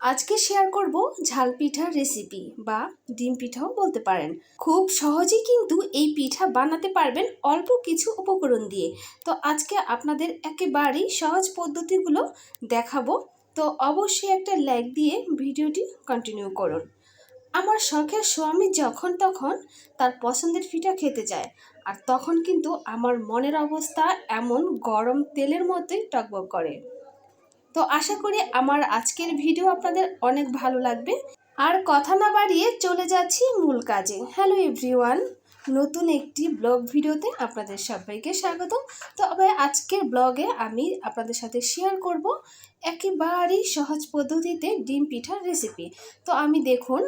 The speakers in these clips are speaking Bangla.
আজকে শেয়ার করব ঝাল পিঠার রেসিপি বা ডিম পিঠাও বলতে পারেন। খুব সহজেই কিন্তু এই পিঠা বানাতে পারবেন অল্প কিছু উপকরণ দিয়ে। তো আজকে আপনাদের একেবারেই সহজ পদ্ধতিগুলো দেখাবো। তো অবশ্যই একটা লাইক দিয়ে ভিডিওটি কন্টিনিউ করুন। আমার শখের স্বামী যখন তখন তার পছন্দের পিঠা খেতে যায় আর তখন কিন্তু আমার মনের অবস্থা এমন গরম তেলের মতোই টকবক করে। তো আশা করি আমার আজকের ভিডিও আপনাদের অনেক ভালো লাগবে। আর কথা না বাড়িয়ে চলে যাচ্ছি মূল কাজে। হ্যালো এভরিওয়ান, নতুন একটি ব্লগ ভিডিওতে আপনাদের সবাইকে স্বাগত তবে আজকের ব্লগে আমি আপনাদের সাথে শেয়ার করব একেবারেই সহজ পদ্ধতিতে ডিম পিঠার রেসিপি তো আমি দেখুন,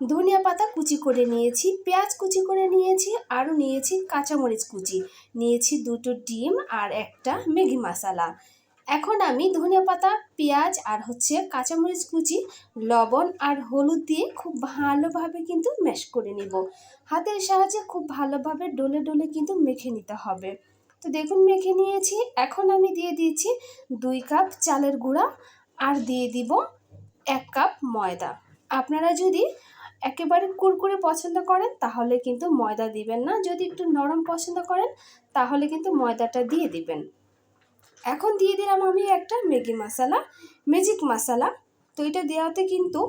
ধনিয়া পাতা কুচি করে নিয়েছি, পেঁয়াজ কুচি করে নিয়েছি, আরও নিয়েছি কাঁচামরিচ কুচি। নিয়েছি দুটো ডিম আর একটা ম্যাগি মশলা। এখন আমি ধনিয়া পাতা, পেঁয়াজ আর হচ্ছে কাঁচামরিচ কুচি, লবণ আর হলুদ দিয়ে খুব ভালোভাবে কিন্তু ম্যাশ করে নিব। হাতের সাহায্যে খুব ভালোভাবে ডলে ডলে কিন্তু মেখে নিতে হবে। তো দেখুন, মেখে নিয়েছি। এখন আমি দিয়ে দিয়েছি দুই কাপ চালের গুঁড়া আর দিয়ে দিব এক কাপ ময়দা। আপনারা যদি একেবারে কুরকুরে পছন্দ করেন, তাহলে কিন্তু ময়দা দিবেন না। যদি একটু নরম পছন্দ করেন, তাহলে কিন্তু ময়দাটা দিয়ে দিবেন। এখন দিয়ে দিলাম আমি একটা ম্যাগি মশলা ম্যাজিক মশলা। তো এটা দেওয়াতে কিন্তু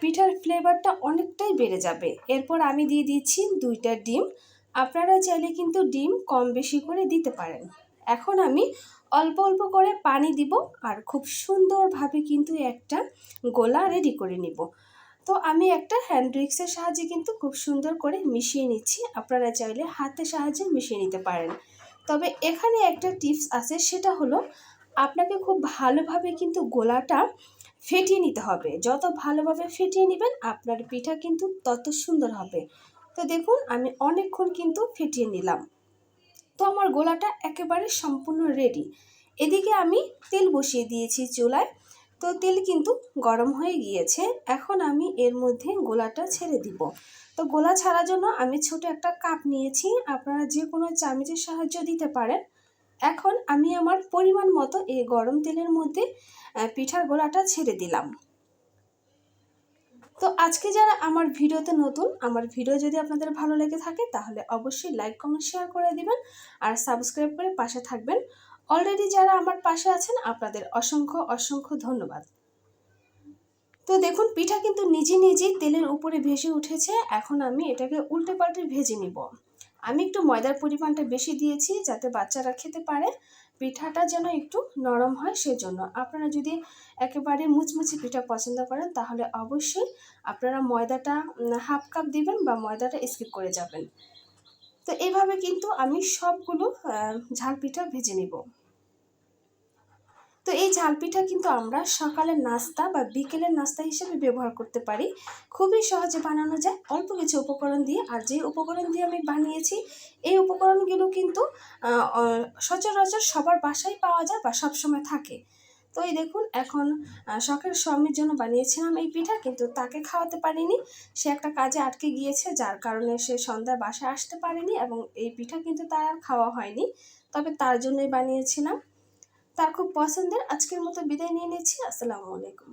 পিঠার ফ্লেভারটা অনেকটাই বেড়ে যাবে। এরপর আমি দিয়ে দিচ্ছি দুইটা ডিম। আপনারা চাইলে কিন্তু ডিম কম বেশি করে দিতে পারেন। এখন আমি অল্প অল্প করে পানি দিব আর খুব সুন্দরভাবে কিন্তু একটা গোলা রেডি করে নিব। তো আমি একটা হ্যান্ড রিক্সের সাহায্যে কিন্তু খুব সুন্দর করে মিশিয়ে নিচ্ছি। আপনারা চাইলে হাতের সাহায্যে মিশিয়ে নিতে পারেন। তবে এখানে একটা টিপস আছে, সেটা হলো আপনাকে খুব ভালোভাবে কিন্তু গোলাটা ফেটিয়ে নিতে হবে। যত ভালোভাবে ফেটিয়ে নেবেন, আপনার পিঠা কিন্তু তত সুন্দর হবে। তো দেখুন, আমি অনেকক্ষণ কিন্তু ফেটিয়ে নিলাম। তো আমার গোলাটা একেবারে সম্পূর্ণ রেডি এদিকে আমি তেল বসিয়ে দিয়েছি চুলায়। তো তেল কিন্তু গরম হয়ে গিয়েছে। এখন আমি এর মধ্যে গোলাটা ছেড়ে দিব। তো গোলা ছাড়ার জন্য আমি ছোট একটা কাপ নিয়েছি। আপনারা যে কোনো চামচের সাহায্য দিতে পারেন। এখন আমি আমার পরিমাণ মতো এই গরম তেলের মধ্যে পিঠার গোলাটা ছেড়ে দিলাম। তো আজকে যারা আমার ভিডিওতে নতুন, আমার ভিডিও যদি আপনাদের ভালো লেগে থাকে, তাহলে অবশ্যই লাইক, কমেন্ট, শেয়ার করে দিবেন। আর সাবস্ক্রাইব করে পাশে থাকবেন। অলরেডি যারা আমার পাশে আছেন, আপনাদের অসংখ্য অসংখ্য ধন্যবাদ। তো দেখুন, পিঠা কিন্তু নিজে নিজেই তেলের উপরে ভেসে উঠেছে। এখন আমি এটাকে উল্টে পাল্টে ভেজে নিব। আমি একটু ময়দার পরিমাণটা বেশি দিয়েছি যাতে বাচ্চারা খেতে পারে। পিঠাটা যেন একটু নরম হয় সেজন্য। আপনারা যদি একেবারে মুচমুচি পিঠা পছন্দ করেন, তাহলে অবশ্যই আপনারা ময়দাটা হাফ কাপ দিবেন বা ময়দাটা স্কিপ করে যাবেন। তো এইভাবে কিন্তু আমি সবগুলো ঝাল পিঠা ভেজে নিব। তো এই ঝাল পিঠা কিন্তু আমরা সকালের নাস্তা বা বিকেলের নাস্তা হিসেবে ব্যবহার করতে পারি। খুবই সহজে বানানো যায়। অল্প কিছু উপকরণ দিয়ে আর যে উপকরণ দিয়ে আমি বানিয়েছি, এই উপকরণগুলো কিন্তু সচরাচর সবার বাসায় পাওয়া যায় বা সবসময় থাকে। তো এই দেখুন, এখন শখের স্বামীর জন্য বানিয়েছিলাম এই পিঠা কিন্তু তাকে খাওয়াতে পারিনি। সে একটা কাজে আটকে গিয়েছে, যার কারণে সে সন্ধ্যার বাসায় আসতে পারেনি এবং এই পিঠা কিন্তু তার আর খাওয়া হয়নি। তবে তার জন্যই বানিয়েছিলাম। তার খুব পছন্দের। আজকের মতো বিদায় নিয়ে নিচ্ছি। আসসালামু আলাইকুম।